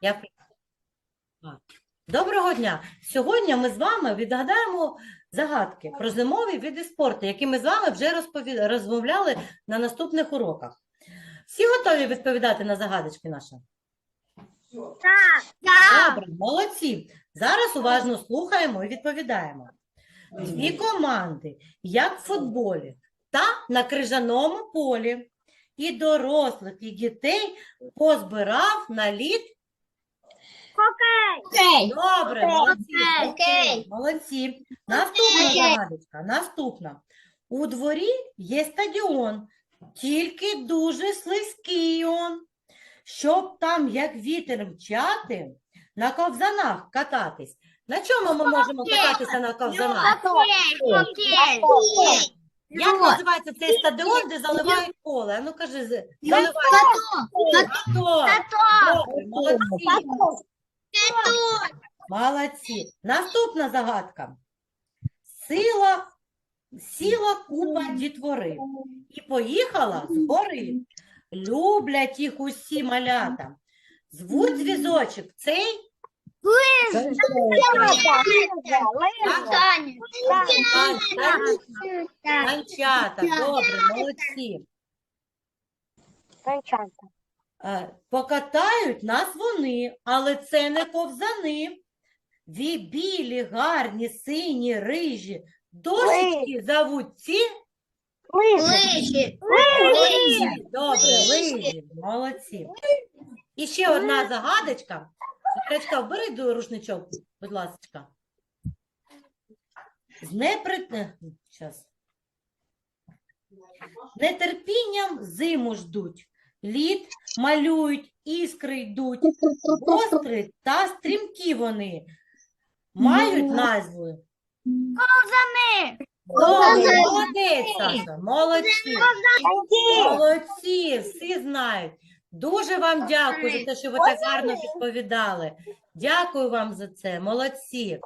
Я... Доброго дня! Сьогодні ми з вами відгадаємо загадки про зимові види спорту, які ми з вами вже розпові... розмовляли на наступних уроках. Всі готові відповідати на загадочки наші? Добре, молодці. Зараз уважно слухаємо і відповідаємо. Дві команди, як в футболі, та на крижаному полі. І дорослих, і дітей позбирав на лід. Окей. Добре, молодці, Окей. молодці. Наступна Окей. загадочка, наступна. У дворі є стадіон, тільки дуже слизький он. Щоб там, як вітер мчати, на ковзанах кататись. На чому ми можемо кататися на ковзанах? Окей. Окей. Як називається цей стадіон, де заливають поле? А Ну кажи, з- заливають хто? Добре, молодці. Молодці. Наступна загадка. Сила, сіла купа дітвори і поїхала з гори. Люблять їх усі малята. Звуть звізочок цей танчата. Добре, молодці. Е, Покатають нас вони, але це не ковзани. Ві білі, гарні, сині, рижі. Дошечки зовуть ці. Лижі. Лижі. Добре, лижі. Молодці. І ще одна загадочка. Речка, бери до рушничок, будь ласка. З непри... е. З нетерпінням зиму ждуть. Лід малюють, іскри йдуть. Гострі та стрімкі вони. Мають назву. Добре, молодець, Саша, молодці. Молодці, всі знають. Дуже вам дякую за те, що ви так гарно відповідали. Дякую вам за це. Молодці.